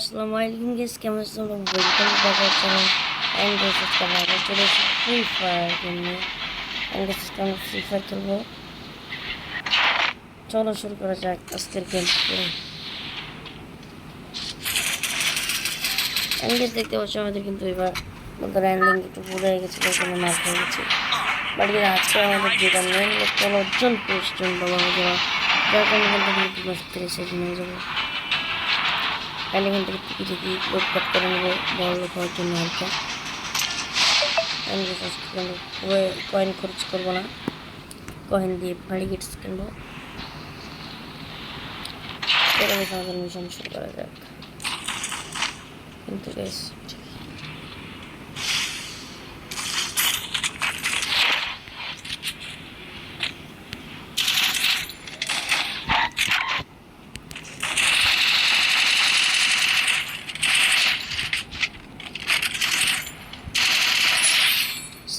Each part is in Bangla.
আসসালামু আলাইকুম গেস কেমন আছেন welcome back our channel and guys আজকে আমরা চলে এসেছি ফ্রি ফায়ার গেম নিয়ে এন্ড আজকে আমরা ফ্রি ফায়ার খেলব চলো শুরু করা যাক আজকের গেম এন্ড গেস দেখতে পাচ্ছ আমাদের কিন্তু এবার আমাদের এন্ডিং একটু ভুল হয়ে গেছিল কোনো মার হয়ে গেছে বাট কিন্তু আজকে আমাদের যেটা মেন লক্ষ্য হলো অর্জন পরিশ্রম বাবা আমাদের যার কারণে কিন্তু মাস থেকে হয়ে যাব তাহলে এখান থেকে টিকি টিকি লোকপাত করে নেব বড় লোক হওয়ার জন্য হালকা আমি কয়েন খরচ করব না। কয়েন দিয়ে ভারী গিটস কিনবো। আমাদের মিশন শুরু করা যাক। কিন্তু বেশ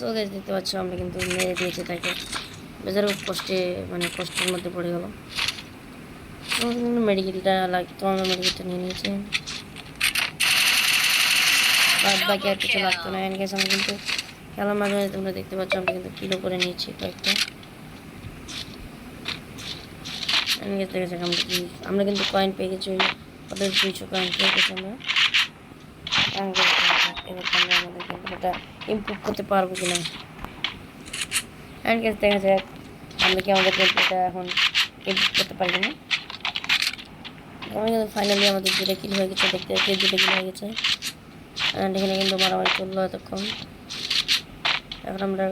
সো গাইজ দেখতে পাচ্ছ, আমরা কিন্তু মেরে দিয়েছি তাকে। বেজার কষ্টে মানে কষ্টের মধ্যে পড়ে গেল। মেডিকেলটা লাগতো আমরা মেডিকেলটা নিয়ে নিয়েছি। বাদ বাকি আর কিছু লাগতো না। এন গেছে আমরা কিন্তু খেলার মাঝে তোমরা দেখতে পাচ্ছ, আমরা কিন্তু কিলো করে নিয়েছি কয়েকটা। এন দেখেছে, আমরা কি আমরা কিন্তু কয়েন পেয়ে গেছি, ওই ওদের দুইশো কয়েন পেয়ে গেছি আমরা। এবার আমরা আমাদের ওটা ইমপ্রুভ করতে পারব কিনা। এন্ড গেছে দেখা যাক, আমরা কি আমাদের গেমটা এখন ইমপ্রুভ করতে পারব না আমি কিন্তু ফাইনালি আমাদের দুটো কিল হয়ে গেছে, দেখতে দেখতে দুটো কিল হয়ে গেছে। অ্যান্ড এখানে কিন্তু মারামারি চলল এতক্ষণ। এখন আমরা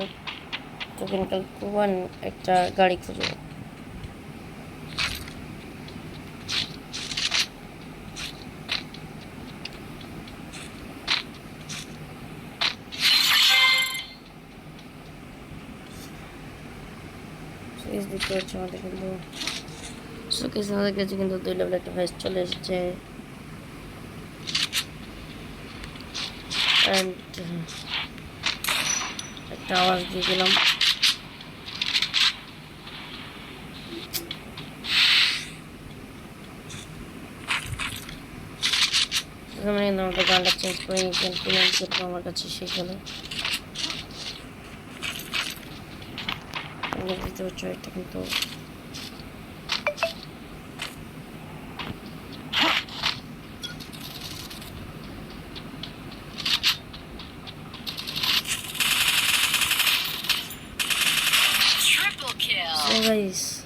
টেকনিক্যাল কুবান একটা গাড়ি খুঁজবো। ফেস দেখতে পাচ্ছি আমাদের কিন্তু শোকেস আমাদের কাছে কিন্তু দুই লেভেল একটা ফেস চলে এসেছে uh, একটা আওয়াজ দিয়ে দিলাম আমাদের গানটা চেঞ্জ করে নিয়েছিলাম আমার কাছে হলো আমি বুঝতে পারছ এটা কিন্তু Triple kill. So guys,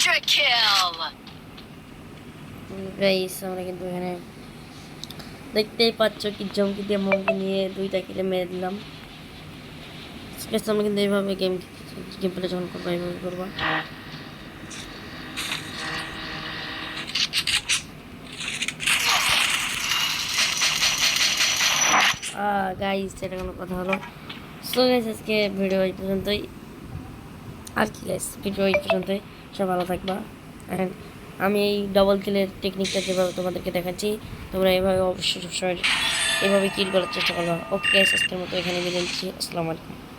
Quadra kill. Guys আমরা কিন্তু এখানে দেখতেই পাচ্ছ কি জমকি দিয়ে মমকি নিয়ে দুইটা কিলে মেরে দিলাম। আমরা কিন্তু এইভাবে গেম গেম প্লে যখন করব, এইভাবে করব। গাইস এটা কোনো কথা হলো। সো গাইস আজকে ভিডিও এই পর্যন্তই। আর কি গাইস ভিডিও এই পর্যন্তই। সব ভালো থাকবা। অ্যান্ড আমি এই ডবল কিলের টেকনিকটা যেভাবে তোমাদেরকে দেখাচ্ছি, তোমরা এভাবে অবশ্যই সবসময় এভাবে কিল করার চেষ্টা করবা। ওকে আজকের মতো এখানে বিদায় নিচ্ছি। আসসালামু আলাইকুম।